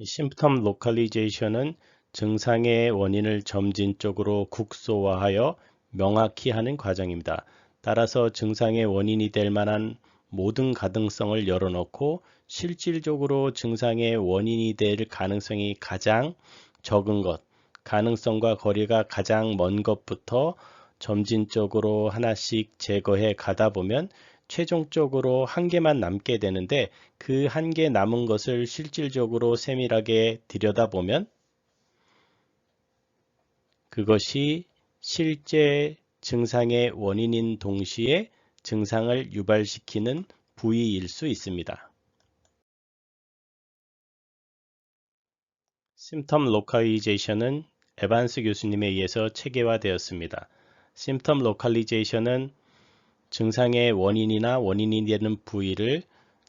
심프텀 로컬리제이션은 증상의 원인을 점진적으로 국소화하여 명확히 하는 과정입니다. 따라서 증상의 원인이 될 만한 모든 가능성을 열어놓고 실질적으로 증상의 원인이 될 가능성이 가장 적은 것, 가능성과 거리가 가장 먼 것부터 점진적으로 하나씩 제거해 가다 보면 최종적으로 한 개만 남게 되는데 그 한 개 남은 것을 실질적으로 세밀하게 들여다보면 그것이 실제 증상의 원인인 동시에 증상을 유발시키는 부위일 수 있습니다. 심텀 로컬리제이션은 에반스 교수님에 의해서 체계화되었습니다. 심텀 로컬리제이션은 증상의 원인이나 원인이 되는 부위를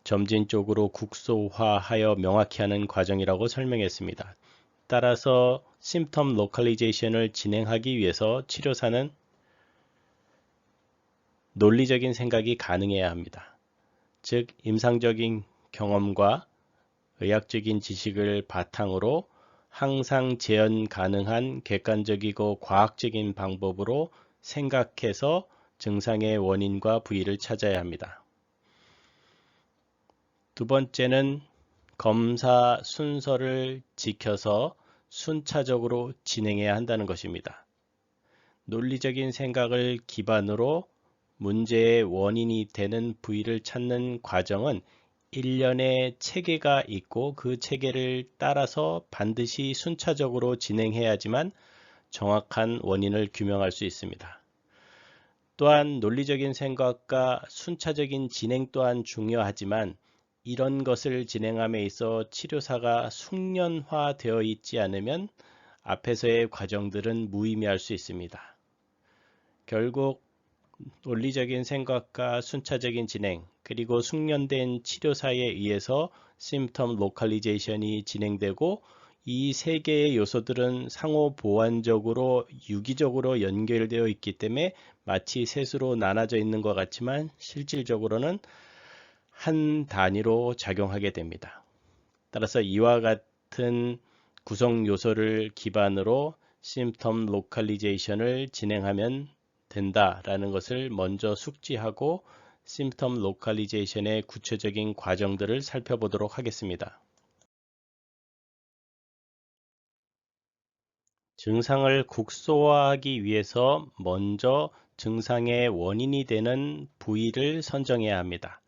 점진적으로 국소화하여 명확히 하는 과정이라고 설명했습니다. 따라서 심텀 로컬리제이션을 진행하기 위해서 치료사는 논리적인 생각이 가능해야 합니다. 즉 임상적인 경험과 의학적인 지식을 바탕으로 항상 재현 가능한 객관적이고 과학적인 방법으로 생각해서 증상의 원인과 부위를 찾아야 합니다. 두 번째는 검사 순서를 지켜서 순차적으로 진행해야 한다는 것입니다. 논리적인 생각을 기반으로 문제의 원인이 되는 부위를 찾는 과정은 일련의 체계가 있고 그 체계를 따라서 반드시 순차적으로 진행해야지만 정확한 원인을 규명할 수 있습니다. 또한 논리적인 생각과 순차적인 진행 또한 중요하지만 이런 것을 진행함에 있어 치료사가 숙련화되어 있지 않으면 앞에서의 과정들은 무의미할 수 있습니다. 결국 논리적인 생각과 순차적인 진행 그리고 숙련된 치료사에 의해서 심텀 로컬리제이션이 진행되고 이 세 개의 요소들은 상호 보완적으로 유기적으로 연결되어 있기 때문에 마치 셋으로 나눠져 있는 것 같지만 실질적으로는 한 단위로 작용하게 됩니다. 따라서 이와 같은 구성 요소를 기반으로 심텀 로컬리제이션을 진행하면 된다라는 것을 먼저 숙지하고 심텀 로컬리제이션의 구체적인 과정들을 살펴보도록 하겠습니다. 증상을 국소화하기 위해서 먼저 증상의 원인이 되는 부위를 선정해야 합니다.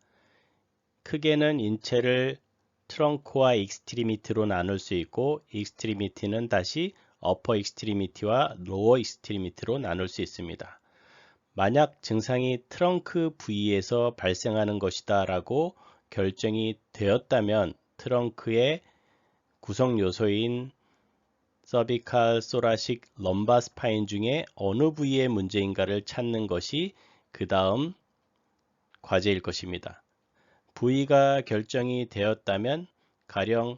크게는 인체를 트렁크와 익스트리미티로 나눌 수 있고 익스트리미티는 다시 어퍼 익스트리미티와 로어 익스트리미티로 나눌 수 있습니다. 만약 증상이 트렁크 부위에서 발생하는 것이다 라고 결정이 되었다면 트렁크의 구성 요소인 서비칼, 소라식, 럼바 스파인 중에 어느 부위의 문제인가를 찾는 것이 그 다음 과제일 것입니다. 부위가 결정이 되었다면 가령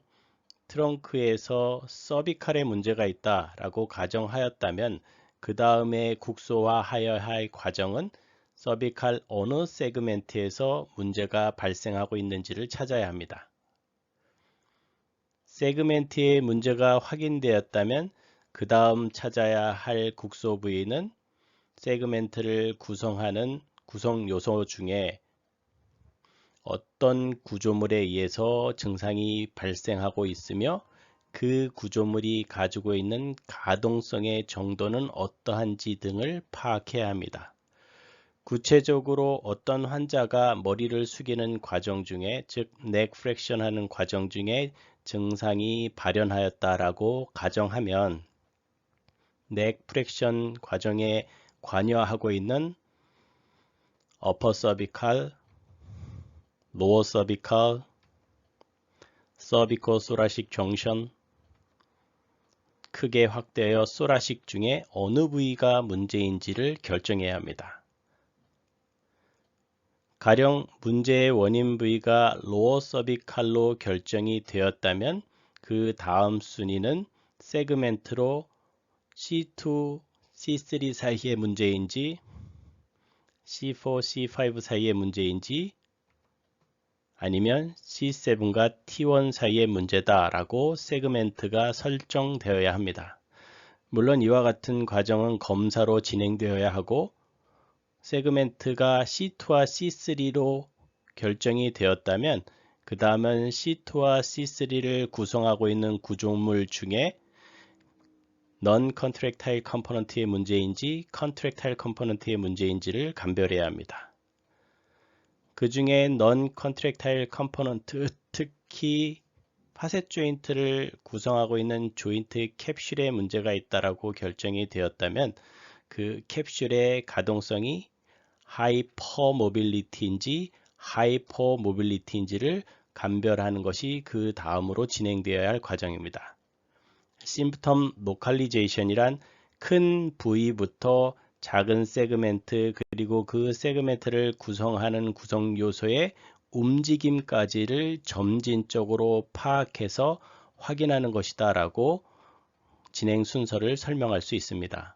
트렁크에서 서비칼에 문제가 있다 라고 가정하였다면 그 다음에 국소화하여야 할 과정은 서비칼 어느 세그멘트에서 문제가 발생하고 있는지를 찾아야 합니다. 세그멘트의 문제가 확인되었다면 그 다음 찾아야 할 국소 부위는 세그멘트를 구성하는 구성 요소 중에 어떤 구조물에 의해서 증상이 발생하고 있으며 그 구조물이 가지고 있는 가동성의 정도는 어떠한지 등을 파악해야 합니다. 구체적으로 어떤 환자가 머리를 숙이는 과정 중에 즉 넥 프랙션 하는 과정 중에 증상이 발현하였다라고 가정하면 넥 프랙션 과정에 관여하고 있는 어퍼 서비칼, 로어 서비칼, 서비코 소라식 정션 크게 확대하여 소라식 중에 어느 부위가 문제인지를 결정해야 합니다. 가령 문제의 원인 부위가 로어 서비칼로 결정이 되었다면 그 다음 순위는 세그멘트로 C2, C3 사이의 문제인지 C4, C5 사이의 문제인지 아니면 C7과 T1 사이의 문제다 라고 세그멘트가 설정되어야 합니다. 물론 이와 같은 과정은 검사로 진행되어야 하고 세그멘트가 C2와 C3로 결정이 되었다면 그 다음은 C2와 C3를 구성하고 있는 구조물 중에 non-contractile component의 문제인지 contractile component의 문제인지를 감별해야 합니다. 그 중에 non-contractile component, 특히 파셋 조인트를 구성하고 있는 조인트 캡슐에 문제가 있다라고 결정이 되었다면 그 캡슐의 가동성이 하이퍼 모빌리티인지 하이퍼 모빌리티인지를 감별하는 것이 그 다음으로 진행되어야 할 과정입니다. 심프텀 로컬리제이션이란 큰 부위부터 작은 세그멘트 그리고 그 세그멘트를 구성하는 구성 요소의 움직임까지를 점진적으로 파악해서 확인하는 것이다 라고 진행 순서를 설명할 수 있습니다.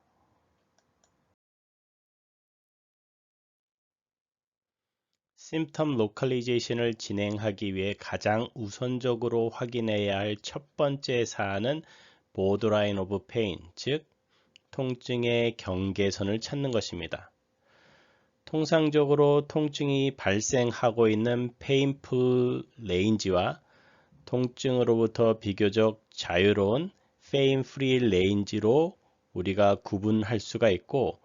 심텀 로컬리제이션을 진행하기 위해 가장 우선적으로 확인해야 할 첫 번째 사안은 보드라인 오브 페인, 즉 통증의 경계선을 찾는 것입니다. 통상적으로 통증이 발생하고 있는 페인풀 레인지와 통증으로부터 비교적 자유로운 페인 프리 레인지로 우리가 구분할 수가 있고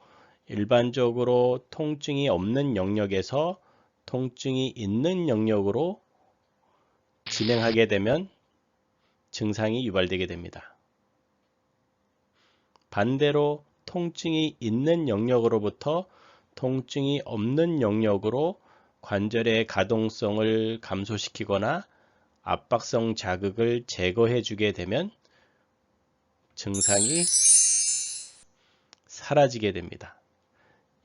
일반적으로 통증이 없는 영역에서 통증이 있는 영역으로 진행하게 되면 증상이 유발되게 됩니다. 반대로 통증이 있는 영역으로부터 통증이 없는 영역으로 관절의 가동성을 감소시키거나 압박성 자극을 제거해 주게 되면 증상이 사라지게 됩니다.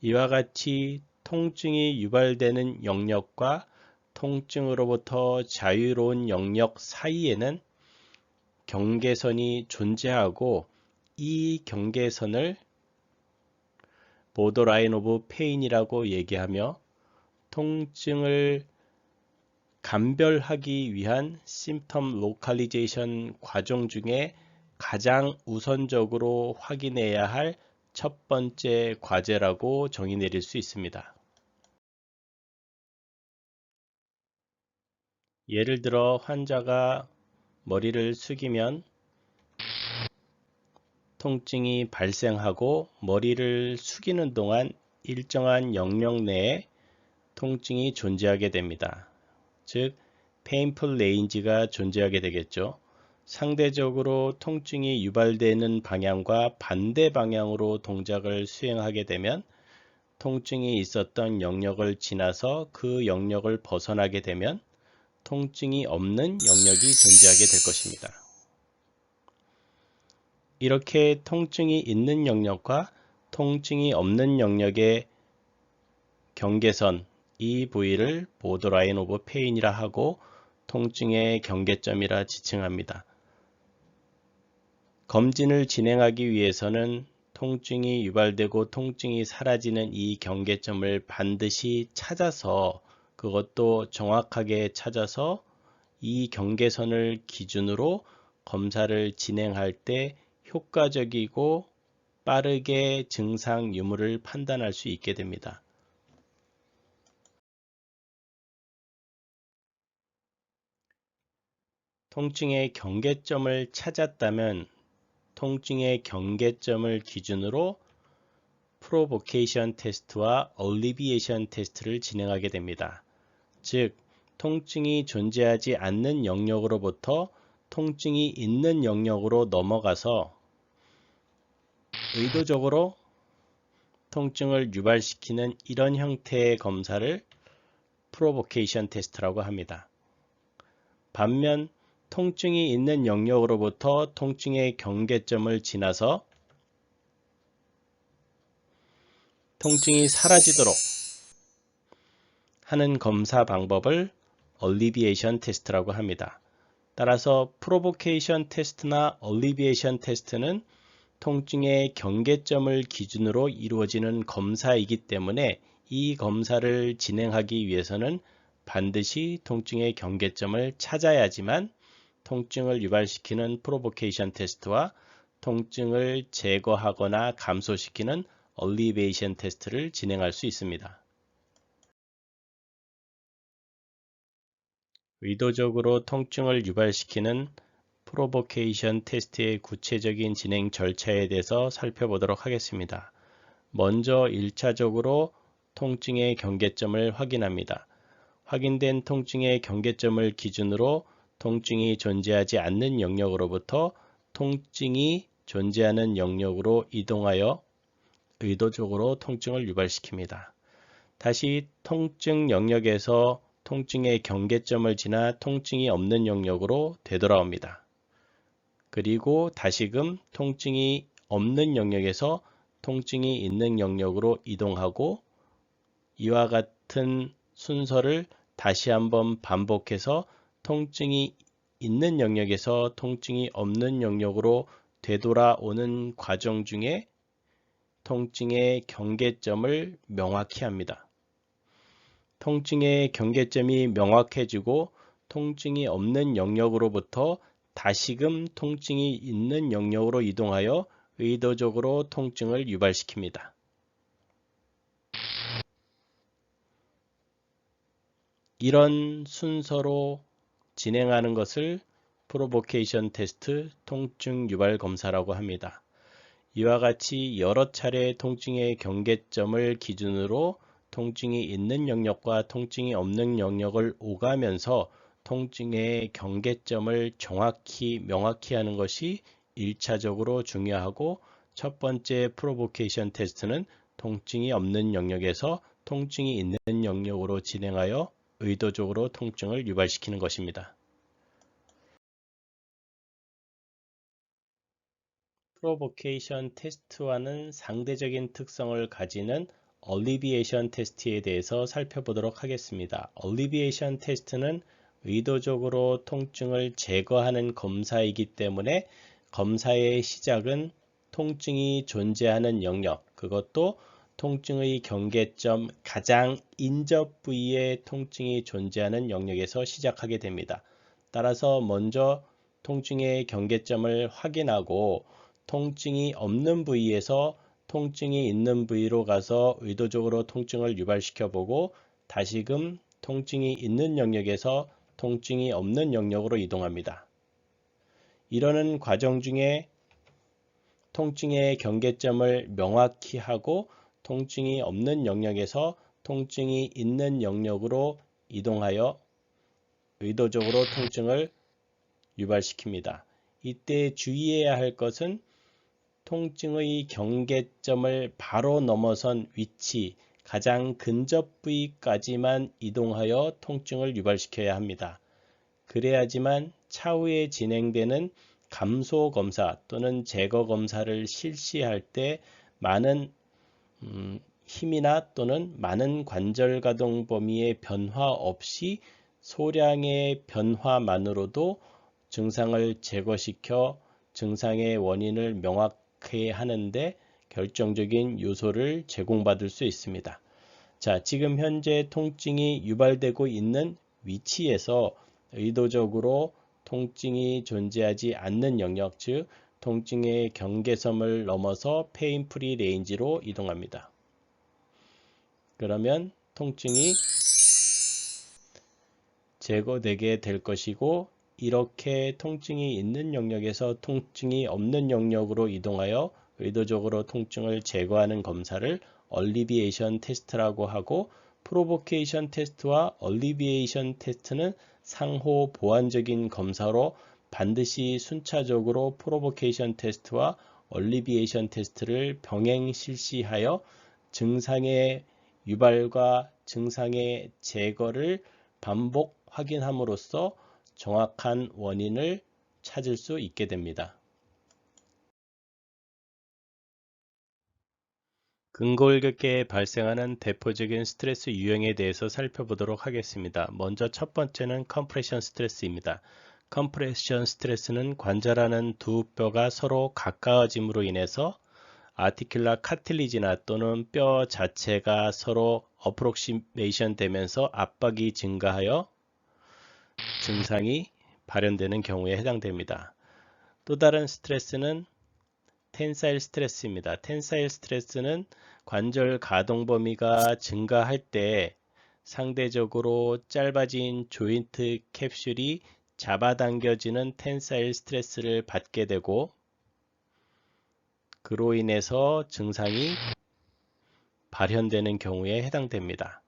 이와 같이 통증이 유발되는 영역과 통증으로부터 자유로운 영역 사이에는 경계선이 존재하고 이 경계선을 보더라인 오브 페인이라고 얘기하며 통증을 감별하기 위한 심텀 로컬리제이션 과정 중에 가장 우선적으로 확인해야 할 첫 번째 과제라고 정의 내릴 수 있습니다. 예를 들어 환자가 머리를 숙이면 통증이 발생하고 머리를 숙이는 동안 일정한 영역 내에 통증이 존재하게 됩니다. 즉, 페인풀 레인지가 존재하게 되겠죠. 상대적으로 통증이 유발되는 방향과 반대 방향으로 동작을 수행하게 되면 통증이 있었던 영역을 지나서 그 영역을 벗어나게 되면 통증이 없는 영역이 존재하게 될 것입니다. 이렇게 통증이 있는 영역과 통증이 없는 영역의 경계선 이 부위를 보더라인 오브 페인이라 하고 통증의 경계점이라 지칭합니다. 검진을 진행하기 위해서는 통증이 유발되고 통증이 사라지는 이 경계점을 반드시 찾아서 그것도 정확하게 찾아서 이 경계선을 기준으로 검사를 진행할 때 효과적이고 빠르게 증상 유무를 판단할 수 있게 됩니다. 통증의 경계점을 찾았다면 통증의 경계점을 기준으로 프로보케이션 테스트와 얼리비에이션 테스트를 진행하게 됩니다. 즉, 통증이 존재하지 않는 영역으로부터 통증이 있는 영역으로 넘어가서 의도적으로 통증을 유발시키는 이런 형태의 검사를 프로보케이션 테스트라고 합니다. 반면 통증이 있는 영역으로부터 통증의 경계점을 지나서 통증이 사라지도록 하는 검사 방법을 얼리비에이션 테스트라고 합니다. 따라서 프로보케이션 테스트나 얼리비에이션 테스트는 통증의 경계점을 기준으로 이루어지는 검사이기 때문에 이 검사를 진행하기 위해서는 반드시 통증의 경계점을 찾아야지만 통증을 유발시키는 프로보케이션 테스트와 통증을 제거하거나 감소시키는 얼리베이션 테스트를 진행할 수 있습니다. 의도적으로 통증을 유발시키는 프로보케이션 테스트의 구체적인 진행 절차에 대해서 살펴보도록 하겠습니다. 먼저 1차적으로 통증의 경계점을 확인합니다. 확인된 통증의 경계점을 기준으로 통증이 존재하지 않는 영역으로부터 통증이 존재하는 영역으로 이동하여 의도적으로 통증을 유발시킵니다. 다시 통증 영역에서 통증의 경계점을 지나 통증이 없는 영역으로 되돌아옵니다. 그리고 다시금 통증이 없는 영역에서 통증이 있는 영역으로 이동하고 이와 같은 순서를 다시 한번 반복해서 통증이 있는 영역에서 통증이 없는 영역으로 되돌아오는 과정 중에 통증의 경계점을 명확히 합니다. 통증의 경계점이 명확해지고 통증이 없는 영역으로부터 다시금 통증이 있는 영역으로 이동하여 의도적으로 통증을 유발시킵니다. 이런 순서로 진행하는 것을 프로보케이션 테스트 통증 유발 검사라고 합니다. 이와 같이 여러 차례 통증의 경계점을 기준으로 통증이 있는 영역과 통증이 없는 영역을 오가면서 통증의 경계점을 정확히 명확히 하는 것이 1차적으로 중요하고 첫 번째 프로보케이션 테스트는 통증이 없는 영역에서 통증이 있는 영역으로 진행하여 의도적으로 통증을 유발시키는 것입니다. 프로보케이션 테스트와는 상대적인 특성을 가지는 얼리비에이션 테스트에 대해서 살펴보도록 하겠습니다. 얼리비에이션 테스트는 의도적으로 통증을 제거하는 검사이기 때문에 검사의 시작은 통증이 존재하는 영역, 그것도 통증의 경계점 가장 인접 부위에 통증이 존재하는 영역에서 시작하게 됩니다. 따라서 먼저 통증의 경계점을 확인하고 통증이 없는 부위에서 통증이 있는 부위로 가서 의도적으로 통증을 유발시켜 보고 다시금 통증이 있는 영역에서 통증이 없는 영역으로 이동합니다. 이러는 과정 중에 통증의 경계점을 명확히 하고 통증이 없는 영역에서 통증이 있는 영역으로 이동하여 의도적으로 통증을 유발시킵니다. 이때 주의해야 할 것은 통증의 경계점을 바로 넘어선 위치, 가장 근접 부위까지만 이동하여 통증을 유발시켜야 합니다. 그래야지만 차후에 진행되는 감소 검사 또는 제거 검사를 실시할 때 많은 음, 힘이나 또는 많은 관절 가동 범위의 변화 없이 소량의 변화만으로도 증상을 제거시켜 증상의 원인을 명확 히 하는데 결정적인 요소를 제공받을 수 있습니다. 자, 지금 현재 통증이 유발되고 있는 위치에서 의도적으로 통증이 존재하지 않는 영역, 즉 통증의 경계섬을 넘어서 페인 프리 레인지로 이동합니다. 그러면 통증이 제거되게 될 것이고 이렇게 통증이 있는 영역에서 통증이 없는 영역으로 이동하여 의도적으로 통증을 제거하는 검사를 얼리비에이션 테스트라고 하고 프로보케이션 테스트와 얼리비에이션 테스트는 상호 보완적인 검사로 반드시 순차적으로 프로보케이션 테스트와 얼리비에이션 테스트를 병행 실시하여 증상의 유발과 증상의 제거를 반복 확인함으로써 정확한 원인을 찾을 수 있게 됩니다. 근골격계에 발생하는 대표적인 스트레스 유형에 대해서 살펴보도록 하겠습니다. 먼저 첫 번째는 컴프레션 스트레스입니다. 컴프레션 스트레스는 관절하는 두 뼈가 서로 가까워짐으로 인해서 아티큘라 카틸리지나 또는 뼈 자체가 서로 어프록시메이션 되면서 압박이 증가하여 증상이 발현되는 경우에 해당됩니다. 또 다른 스트레스는 텐사일 스트레스입니다. 텐사일 스트레스는 관절 가동 범위가 증가할 때 상대적으로 짧아진 조인트 캡슐이 잡아당겨지는 텐사일 스트레스를 받게 되고 그로 인해서 증상이 발현되는 경우에 해당됩니다.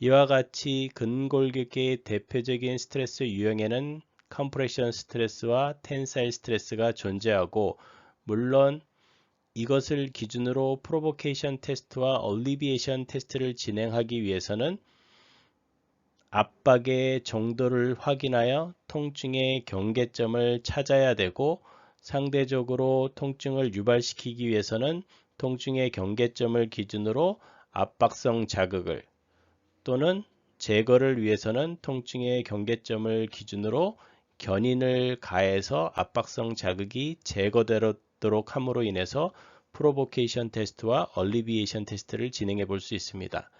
이와 같이 근골격계의 대표적인 스트레스 유형에는 컴프레션 스트레스와 텐사일 스트레스가 존재하고 물론 이것을 기준으로 프로보케이션 테스트와 얼리비에이션 테스트를 진행하기 위해서는 압박의 정도를 확인하여 통증의 경계점을 찾아야 되고 상대적으로 통증을 유발시키기 위해서는 통증의 경계점을 기준으로 압박성 자극을 또는 제거를 위해서는 통증의 경계점을 기준으로 견인을 가해서 압박성 자극이 제거되도록 함으로 인해서 프로보케이션 테스트와 얼리비에이션 테스트를 진행해 볼 수 있습니다.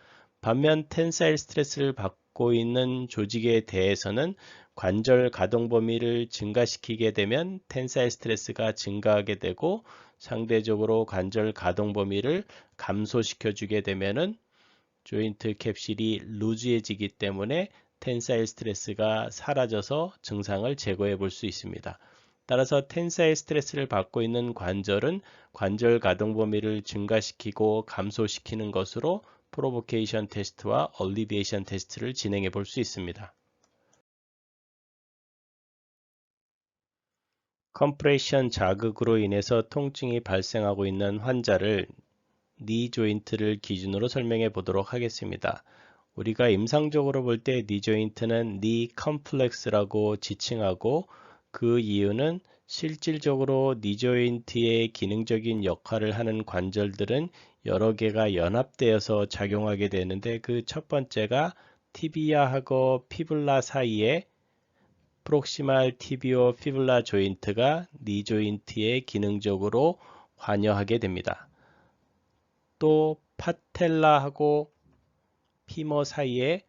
반면 텐사일 스트레스를 받고 있는 조직에 대해서는 관절 가동 범위를 증가시키게 되면 텐사일 스트레스가 증가하게 되고 상대적으로 관절 가동 범위를 감소시켜 주게 되면은 조인트 캡슐이 루즈해지기 때문에 텐사일 스트레스가 사라져서 증상을 제거해 볼 수 있습니다. 따라서 텐사일 스트레스를 받고 있는 관절은 관절 가동 범위를 증가시키고 감소시키는 것으로 프로보케이션 테스트와 얼리비에이션 테스트를 진행해 볼 수 있습니다. 컴프레션 자극으로 인해서 통증이 발생하고 있는 환자를 니 조인트를 기준으로 설명해 보도록 하겠습니다. 우리가 임상적으로 볼 때 니 조인트는 니 컴플렉스라고 지칭하고 그 이유는 실질적으로 니 조인트의 기능적인 역할을 하는 관절들은 여러 개가 연합되어서 작용하게 되는데 그 첫 번째가 티비아하고 피블라 사이에 프록시말 티비오 피블라 조인트가 니 조인트에 기능적으로 관여하게 됩니다. 또 파텔라하고 피머 사이에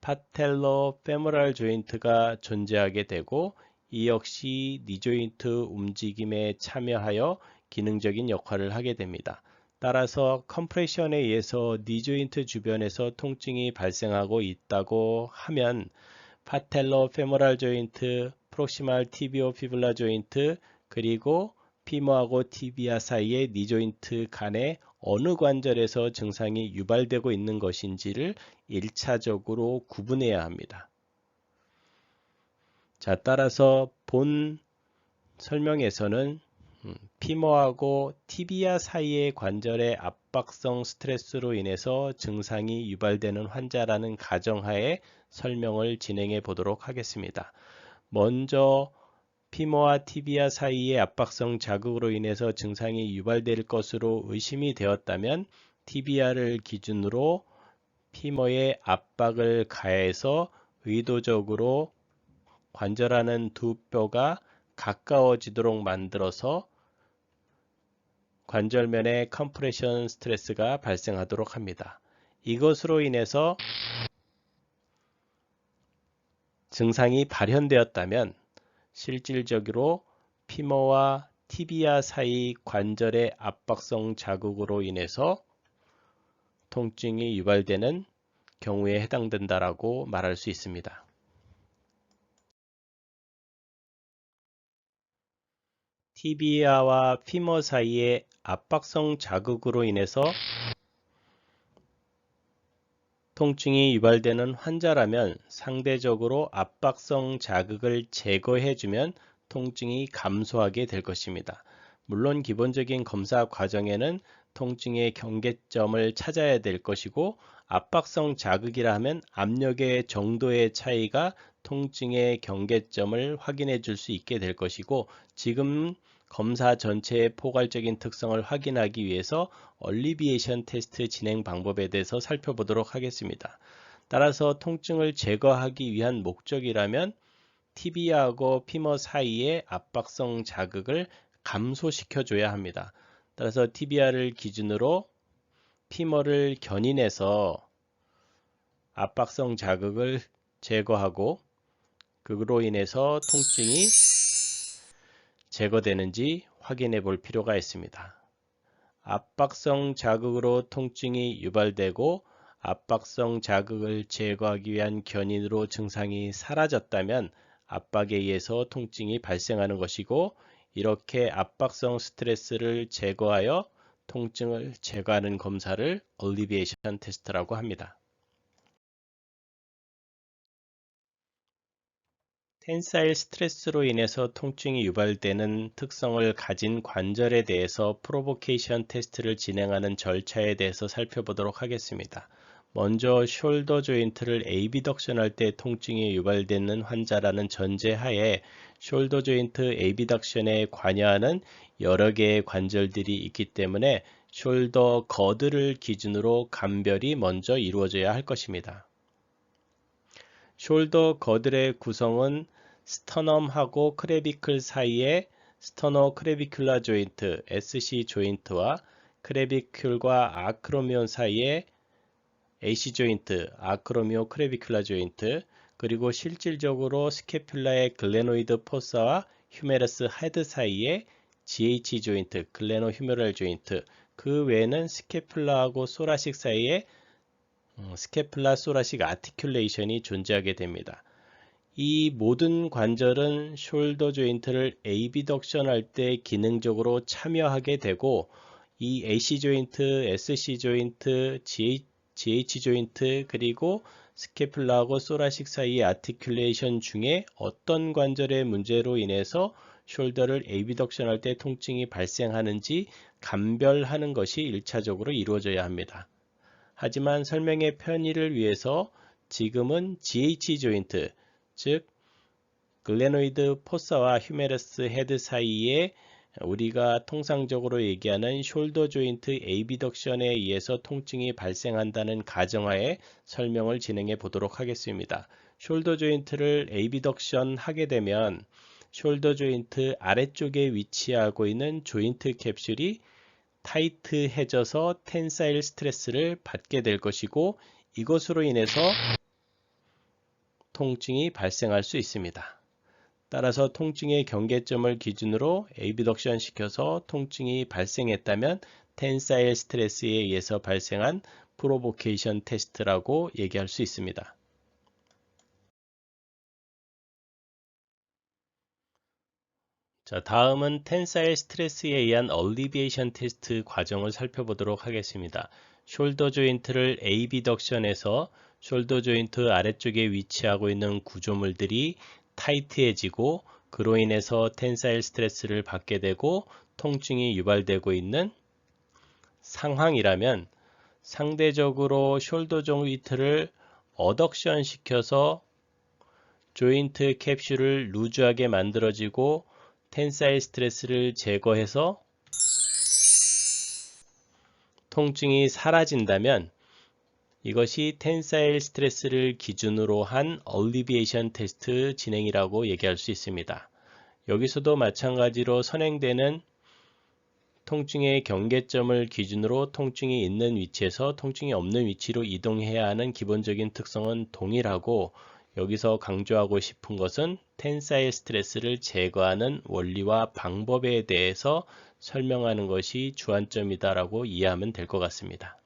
파텔로 페모랄 조인트가 존재하게 되고 이 역시 니 조인트 움직임에 참여하여 기능적인 역할을 하게 됩니다. 따라서 컴프레션에 의해서 니 조인트 주변에서 통증이 발생하고 있다고 하면 파텔로 페모랄 조인트, 프록시말 티비오 피블라 조인트, 그리고 피머하고 티비아 사이의 니 조인트 간에 어느 관절에서 증상이 유발되고 있는 것인지를 1차적으로 구분해야 합니다. 자, 따라서 본 설명에서는 음, 피머하고 티비아 사이의 관절의 압박성 스트레스로 인해서 증상이 유발되는 환자라는 가정하에 설명을 진행해 보도록 하겠습니다. 먼저 피머와 티비아 사이의 압박성 자극으로 인해서 증상이 유발될 것으로 의심이 되었다면 티비아를 기준으로 피머에 압박을 가해서 의도적으로 관절하는 두 뼈가 가까워지도록 만들어서 관절면에 컴프레션 스트레스가 발생하도록 합니다. 이것으로 인해서 증상이 발현되었다면 실질적으로 피머와 티비아 사이 관절의 압박성 자극으로 인해서 통증이 유발되는 경우에 해당된다라고 말할 수 있습니다. 티비아와 피머 사이의 압박성 자극으로 인해서 통증이 유발되는 환자라면 상대적으로 압박성 자극을 제거해주면 통증이 감소하게 될 것입니다. 물론 기본적인 검사 과정에는 통증의 경계점을 찾아야 될 것이고 압박성 자극이라 하면 압력의 정도의 차이가 통증의 경계점을 확인해 줄 수 있게 될 것이고 지금 검사 전체의 포괄적인 특성을 확인하기 위해서 얼리비에이션 테스트 진행 방법에 대해서 살펴보도록 하겠습니다. 따라서 통증을 제거하기 위한 목적이라면 티비아하고 피머 사이의 압박성 자극을 감소시켜 줘야 합니다. 따라서 TBR을 기준으로 피머를 견인해서 압박성 자극을 제거하고 그로 인해서 통증이 제거되는지 확인해 볼 필요가 있습니다. 압박성 자극으로 통증이 유발되고 압박성 자극을 제거하기 위한 견인으로 증상이 사라졌다면 압박에 의해서 통증이 발생하는 것이고 이렇게 압박성 스트레스를 제거하여 통증을 제거하는 검사를 얼리비에이션 테스트라고 합니다. 텐사일 스트레스로 인해서 통증이 유발되는 특성을 가진 관절에 대해서 프로보케이션 테스트를 진행하는 절차에 대해서 살펴보도록 하겠습니다. 먼저 숄더 조인트를 에이비덕션 할 때 통증이 유발되는 환자라는 전제하에 숄더 조인트 에이비덕션에 관여하는 여러 개의 관절들이 있기 때문에 숄더 거드를 기준으로 감별이 먼저 이루어져야 할 것입니다. 숄더 거들의 구성은 스터넘하고 크레비클 사이에 스터너 크레비큘라 조인트 SC 조인트와 크레비큘과 아크로미온 사이에 AC 조인트 아크로미오 크레비큘라 조인트 그리고 실질적으로 스케퓰라의 글레노이드 포사와 휴메러스 헤드 사이에 GH 조인트 글레노 휴메럴 조인트 그 외에는 스케퓰라하고 소라식 사이에 음, 스케플라 소라식 아티큘레이션이 존재하게 됩니다. 이 모든 관절은 숄더 조인트를 에이비덕션 할 때 기능적으로 참여하게 되고 이 AC 조인트, SC 조인트, GH 조인트 그리고 스케플라하고 소라식 사이의 아티큘레이션 중에 어떤 관절의 문제로 인해서 숄더를 에이비덕션 할 때 통증이 발생하는지 감별하는 것이 1차적으로 이루어져야 합니다. 하지만 설명의 편의를 위해서 지금은 GH 조인트, 즉 글레노이드 포사와 휴메러스 헤드 사이에 우리가 통상적으로 얘기하는 숄더 조인트 에이비덕션에 의해서 통증이 발생한다는 가정하에 설명을 진행해 보도록 하겠습니다. 숄더 조인트를 에이비덕션 하게 되면 숄더 조인트 아래쪽에 위치하고 있는 조인트 캡슐이 타이트해져서 텐사일 스트레스를 받게 될 것이고 이것으로 인해서 통증이 발생할 수 있습니다. 따라서 통증의 경계점을 기준으로 에이비덕션 시켜서 통증이 발생했다면 텐사일 스트레스에 의해서 발생한 프로보케이션 테스트라고 얘기할 수 있습니다. 자, 다음은 텐사일 스트레스에 의한 얼리비에이션 테스트 과정을 살펴보도록 하겠습니다. 숄더 조인트를 에이비덕션에서 숄더 조인트 아래쪽에 위치하고 있는 구조물들이 타이트해지고 그로 인해서 텐사일 스트레스를 받게 되고 통증이 유발되고 있는 상황이라면 상대적으로 숄더 조인트를 어덕션 시켜서 조인트 캡슐을 루즈하게 만들어지고 텐사일 스트레스를 제거해서 통증이 사라진다면 이것이 텐사일 스트레스를 기준으로 한 얼리비에이션 테스트 진행이라고 얘기할 수 있습니다. 여기서도 마찬가지로 선행되는 통증의 경계점을 기준으로 통증이 있는 위치에서 통증이 없는 위치로 이동해야 하는 기본적인 특성은 동일하고 여기서 강조하고 싶은 것은 텐사일 스트레스를 제거하는 원리와 방법에 대해서 설명하는 것이 주안점이다라고 이해하면 될 것 같습니다.